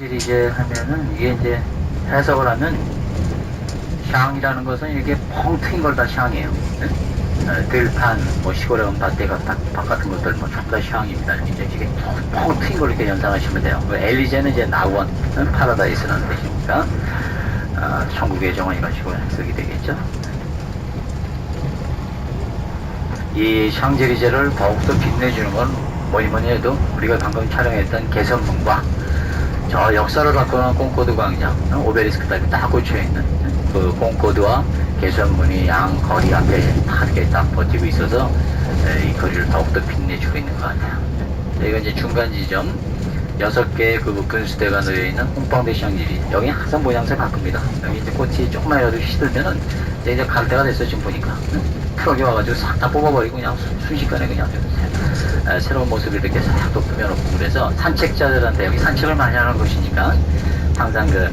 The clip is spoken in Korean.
이제 하면은 이게 이제 해석을 하면 샹이라는 것은 이렇게 펑 트인 걸 다 샹이에요. 네? 어, 들판, 뭐 시골에 온 밭대 밭, 밭 같은 것들 뭐 전부 다 샹입니다. 이제 이게 펑 트인 걸 이렇게 연상하시면 돼요. 그 엘리제는 이제 낙원, 어, 파라다이스라는 뜻이니까 어, 천국의 정원이라는 식으로 해석이 되겠죠. 이 샹제리제를 더욱더 빛내주는 건 뭐니 뭐니 해도 우리가 방금 촬영했던 개선문과 저 역사를 바꾸는 콩코드 광장, 어, 오베리스크 땅에 딱 꽂혀있는 그 콩코드와 개선문이 양 거리 앞에 다 이렇게 딱 버티고 있어서 에, 이 거리를 더욱더 빛내주고 있는 것 같아요. 여기가 이제 중간 지점, 여섯 개의 그 분수대가 놓여있는 홍방대 샹제리. 여기 항상 모양새 바꿉니다. 여기 이제 꽃이 조금만이라도 시들면은 이제 이제 갈 때가 됐어, 지금 보니까. 트럭이 와가지고 싹 다 뽑아버리고 그냥 수- 순식간에 그냥 새- 에, 새로운 모습을 이렇게 싹또 꾸며놓고 그래서 산책자들한테 여기 산책을 많이 하는 곳이니까 항상 그